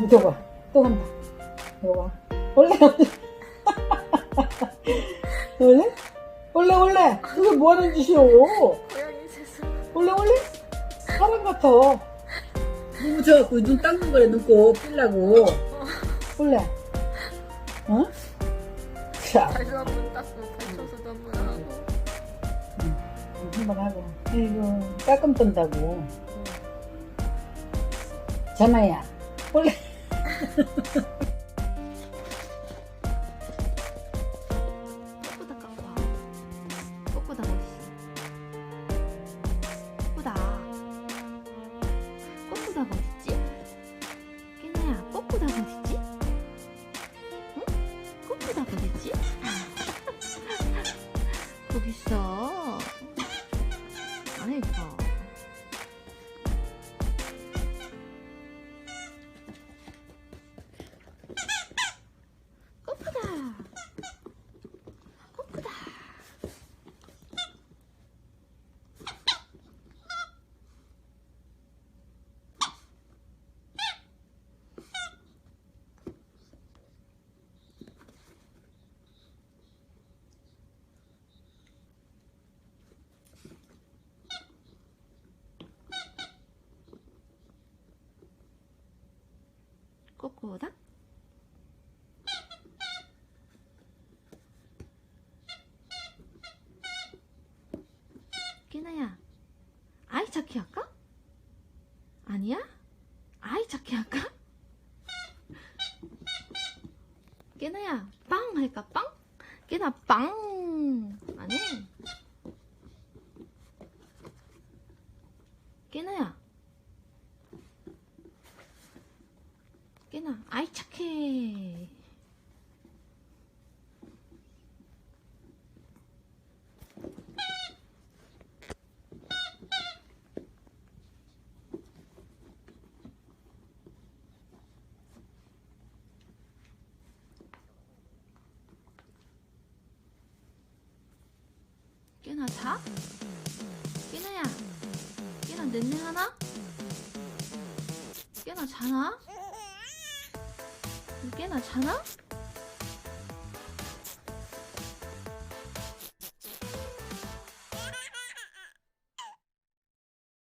이거 봐. 또 간다. 이거 봐. 원래, 원래? 원래, 원래. 그게 뭐 하는 짓이오? 고양이 세수. 원래, 원래? 사람 같아. 눈 묻혀갖고 눈 닦는 거래, 눈곱 삐려고. 원래. 어? 자, 발도 한번 닦고 발초소도 한번 하고. 한번 하고. 아이고, 따끔 뜬다고. 전화야. 원래. 꼬꼬다? 깨나야, 아이 찾기 할까? 아니야? 아이 찾기 할까? 깨나야, 빵 할까? 빵? 깨나 빵! 아니? 깨나야. 깨나, 아이 착해. 깨나 자? 깨나야 깨나 늦네 하나? 깨나 자나? 깨나 자나?